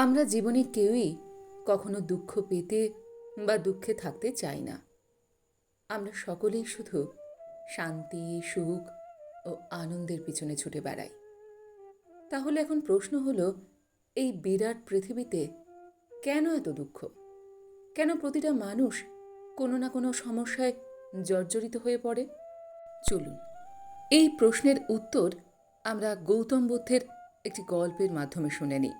আমরা জীবনে কেউই কখনো দুঃখ পেতে বা দুঃখে থাকতে চাই না। আমরা সকলেই শুধু শান্তি, সুখ ও আনন্দের পিছনে ছুটে বেড়াই। তাহলে এখন প্রশ্ন হলো, এই বিরাট পৃথিবীতে কেন এত দুঃখ? কেন প্রতিটা মানুষ কোনো না কোনো সমস্যায় জর্জরিত হয়ে পড়ে? চলুন, এই প্রশ্নের উত্তর আমরা গৌতম বুদ্ধের একটি গল্পের মাধ্যমে শুনে নিই।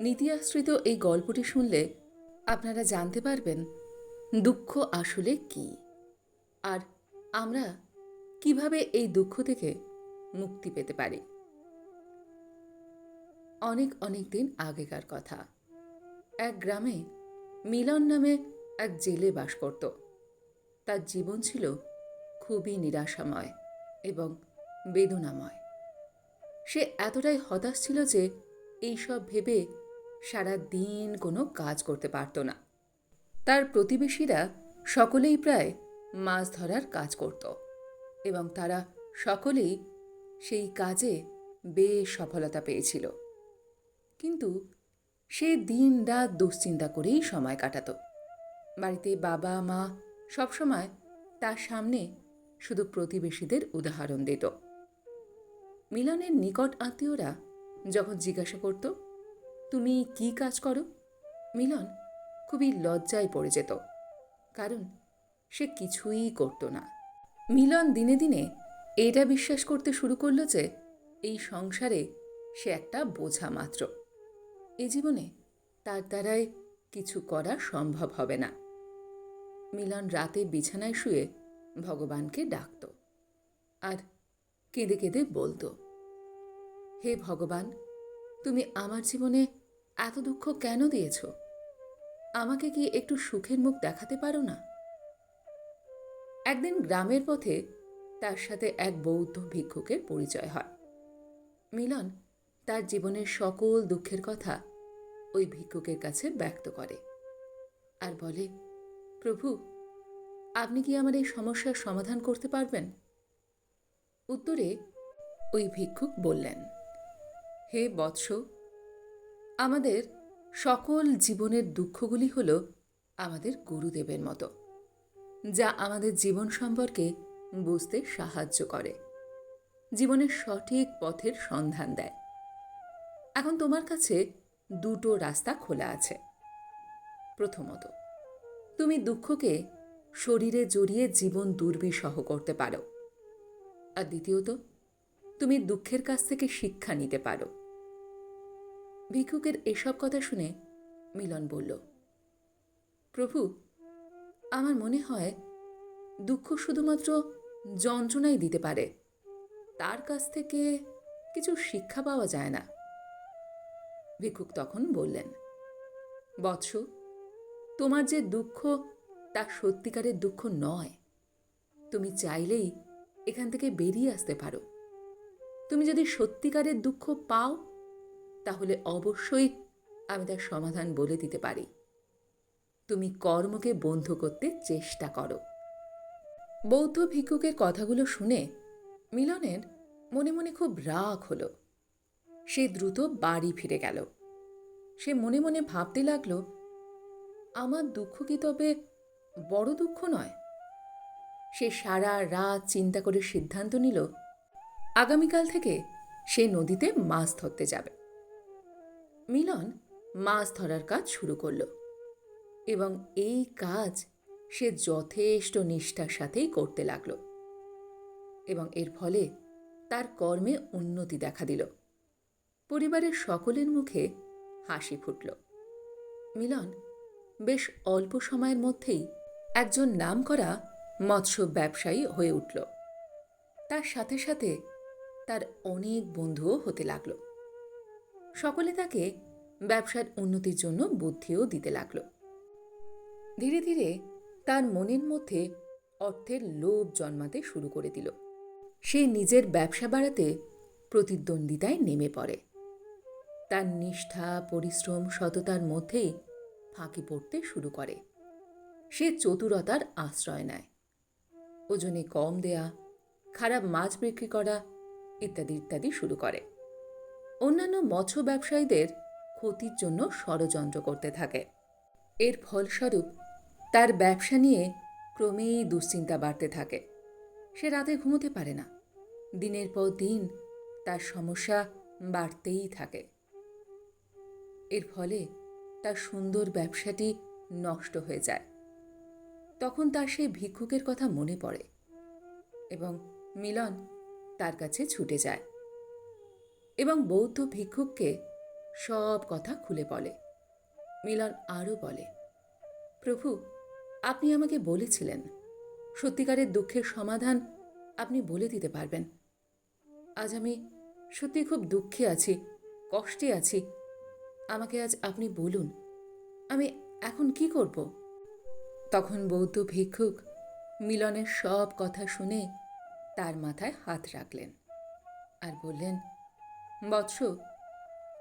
নীতি আশ্রিত এই গল্পটি শুনলে আপনারা জানতে পারবেন দুঃখ আসলে কি? আর আমরা কীভাবে এই দুঃখ থেকে মুক্তি পেতে পারি? অনেক অনেক দিন আগেকার কথা। এক গ্রামে মিলন নামে এক জেলে বাস করত। তার জীবন ছিল খুবই নিরাশাময় এবং বেদনাময়। সে এতটাই হতাশ ছিল যে এইসব ভেবে সারা দিন কোনো কাজ করতে পারত না। তার প্রতিবেশীরা সকলেই প্রায় মাছ ধরার কাজ করত এবং তারা সকলেই সেই কাজে বেশ সফলতা পেয়েছিল। কিন্তু সে দিন রাত দুশ্চিন্তা করেই সময় কাটাত। বাড়িতে বাবা, মা সবসময় তার সামনে শুধু প্রতিবেশীদের উদাহরণ দিত। মিলনের নিকট আত্মীয়রা যখন জিজ্ঞাসা করত তুমি কি কাজ করো? মিলন খুবই লজ্জায় পড়ে যেত, কারণ সে কিছুই করতো না। মিলন দিনে দিনে এটা বিশ্বাস করতে শুরু করল যে এই সংসারে সে একটা বোঝা মাত্র। এ জীবনে তার দ্বারাই কিছু করা সম্ভব হবে না। মিলন রাতে বিছানায় শুয়ে ভগবানকে ডাকত আর কেঁদে কেঁদে বলতো, হে ভগবান, তুমি আমার জীবনে এত দুঃখ কেন দিয়েছ? আমাকে কি একটু সুখের মুখ দেখাতে পারো না? একদিন গ্রামের পথে তার সাথে এক বৌদ্ধ ভিক্ষুকের পরিচয় হয়। মিলন তার জীবনের সকল দুঃখের কথা ওই ভিক্ষুকের কাছে ব্যক্ত করে আর বলে, প্রভু, আপনি কি আমার এই সমস্যার সমাধান করতে পারবেন? উত্তরে ওই ভিক্ষুক বললেন, হে বৎস আমাদের সকল জীবনের দুঃখগুলি হল আমাদের গুরুদেবের মতো, যা আমাদের জীবন সম্পর্কে বুঝতে সাহায্য করে জীবনের সঠিক পথের সন্ধান দেয়। এখন তোমার কাছে দুটো রাস্তা খোলা আছে। প্রথমত, তুমি দুঃখকে শরীরে জড়িয়ে জীবন দুর্বিষহ করতে পারো। আর দ্বিতীয়ত, তুমি দুঃখের কাছ থেকে শিক্ষা নিতে পারো। ভিক্ষুকের এসব কথা শুনে মিলন বলল, প্রভু, আমার মনে হয় দুঃখ শুধুমাত্র যন্ত্রণাই দিতে পারে। তার কাছ থেকে কিছু শিক্ষা পাওয়া যায় না। ভিক্ষুক তখন বললেন, বৎস, তোমার যে দুঃখ, তা সত্যিকারের দুঃখ নয়। তুমি চাইলেই এখান থেকে বেরিয়ে আসতে পারো। তুমি যদি সত্যিকারের দুঃখ পাও তাহলে অবশ্যই আমি তার সমাধান বলে দিতে পারি। তুমি কর্মকে বন্ধ করতে চেষ্টা করো। বৌদ্ধ ভিক্ষুকের কথাগুলো শুনে মিলনের মনে মনে খুব রাগ হলো। সে দ্রুত বাড়ি ফিরে গেল। সে মনে মনে ভাবতে লাগল, আমার দুঃখ কি তবে বড় দুঃখ নয়? সে সারা রাত চিন্তা করে সিদ্ধান্ত নিল, আগামীকাল থেকে সে নদীতে মাছ ধরতে যাবে। মিলন মাছ ধরার কাজ শুরু করল এবং এই কাজ সে যথেষ্ট নিষ্ঠার সাথেই করতে লাগল এবং এর ফলে তার কর্মে উন্নতি দেখা দিল। পরিবারের সকলের মুখে হাসি ফুটল। মিলন বেশ অল্প সময়ের মধ্যেই একজন নামকরা মৎস্য ব্যবসায়ী হয়ে উঠল। তার সাথে সাথে তার অনেক বন্ধুও হতে লাগল। সকলে তাকে ব্যবসার উন্নতির জন্য বুদ্ধিও দিতে লাগল। ধীরে ধীরে তার মনের মধ্যে অর্থের লোভ জন্মাতে শুরু করে দিল। সে নিজের ব্যবসা বাড়াতে প্রতিদ্বন্দ্বিতায় নেমে পড়ে। তার নিষ্ঠা, পরিশ্রম, সততার মধ্যেই ফাঁকি পড়তে শুরু করে। সে চতুরতার আশ্রয় নেয়। ওজনে কম দেয়া, খারাপ মাছ বিক্রি করা ইত্যাদি ইত্যাদি শুরু করে। অন্যান্য মৎস্য ব্যবসায়ীদের ক্ষতির জন্য ষড়যন্ত্র করতে থাকে। এর ফলস্বরূপ তার ব্যবসা নিয়ে ক্রমেই দুশ্চিন্তা বাড়তে থাকে। সে রাতে ঘুমোতে পারে না। দিনের পর দিন তার সমস্যা বাড়তেই থাকে। এর ফলে তার সুন্দর ব্যবসাটি নষ্ট হয়ে যায়। তখন তার সেই ভিক্ষুকের কথা মনে পড়ে এবং মিলন তার কাছে ছুটে যায়। এবং বৌদ্ধ ভিক্ষুককে সব কথা খুলে বলে। মিলন আরও বলে, প্রভু, আপনি আমাকে বলেছিলেন, সত্যিকারের দুঃখের সমাধান আপনি বলে দিতে পারবেন। আজ আমি সত্যি খুব দুঃখে আছি, কষ্টে আছি। আমাকে আজ আপনি বলুন, আমি এখন কি করব? তখন বৌদ্ধ ভিক্ষুক মিলনের সব কথা শুনে তার মাথায় হাত রাখলেন আর বললেন বৎস,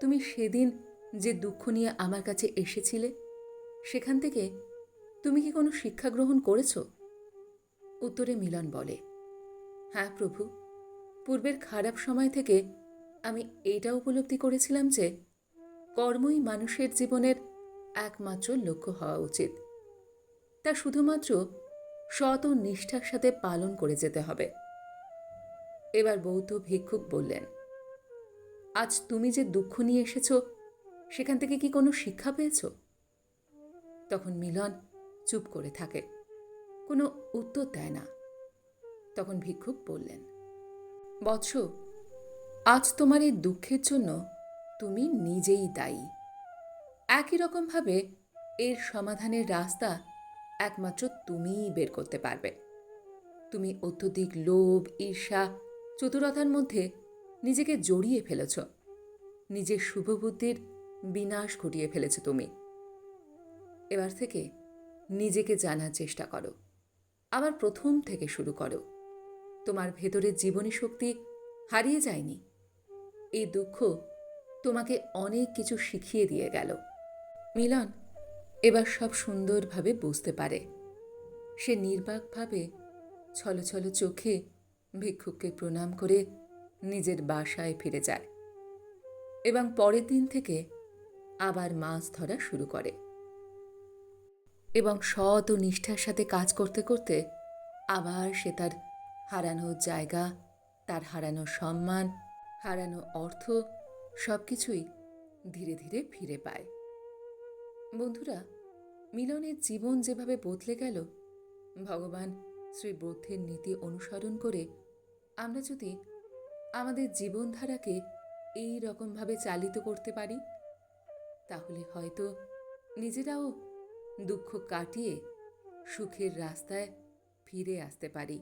তুমি সেদিন যে দুঃখ নিয়ে আমার কাছে এসেছিলে, সেখান থেকে তুমি কি কোনো শিক্ষা গ্রহণ করেছ? উত্তরে মিলন বলে হ্যাঁ প্রভু, পূর্বের খারাপ সময় থেকে আমি এইটা উপলব্ধি করেছিলাম যে কর্মই মানুষের জীবনের একমাত্র লক্ষ্য হওয়া উচিত। তা শুধুমাত্র সৎ ও নিষ্ঠার সাথে পালন করে যেতে হবে। এবার বৌদ্ধ ভিক্ষুক বললেন আজ তুমি যে দুঃখ নিয়ে এসেছ, সেখান থেকে কি কোনো শিক্ষা পেয়েছ? তখন মিলন চুপ করে থাকে, কোনো উত্তর দেয় না। তখন ভিক্ষুক বললেন, বৎস, আজ তোমার এই দুঃখের জন্য তুমি নিজেই দায়ী। একই রকমভাবে এর সমাধানের রাস্তা একমাত্র তুমিই বের করতে পারবে। তুমি অত্যধিক লোভ, ঈর্ষা, চতুরতার মধ্যে নিজেকে জড়িয়ে ফেলেছ। নিজের শুভবুদ্ধির বিনাশ ঘটিয়ে ফেলেছ তুমি। এবার থেকে নিজেকে জানার চেষ্টা করো। আবার প্রথম থেকে শুরু করো। তোমার ভেতরের জীবনী শক্তি হারিয়ে যায়নি। এই দুঃখ তোমাকে অনেক কিছু শিখিয়ে দিয়ে গেল। মিলন, এবার সব সুন্দরভাবে বুঝতে পারে। সে নির্বাকভাবে ছলছল চোখে ভিক্ষুককে প্রণাম করে নিজের বাসায় ফিরে যায় এবং পরের দিন থেকে আবার মাছ ধরা শুরু করে। এবং সৎ ও নিষ্ঠার সাথে কাজ করতে করতে আবার সে তার হারানো জায়গা, তার হারানো সম্মান, হারানো অর্থ সব কিছুই ধীরে ধীরে ফিরে পায়। বন্ধুরা, মিলনের জীবন যেভাবে বদলে গেল, ভগবান শ্রী বুদ্ধের নীতি অনুসরণ করে আমরা যদি আমাদের জীবনধারাকে এই রকমভাবে চালিত করতে পারি? তাহলে হয়তো নিজেরাও দুঃখ কাটিয়ে সুখের রাস্তায় ফিরে আসতে পারি।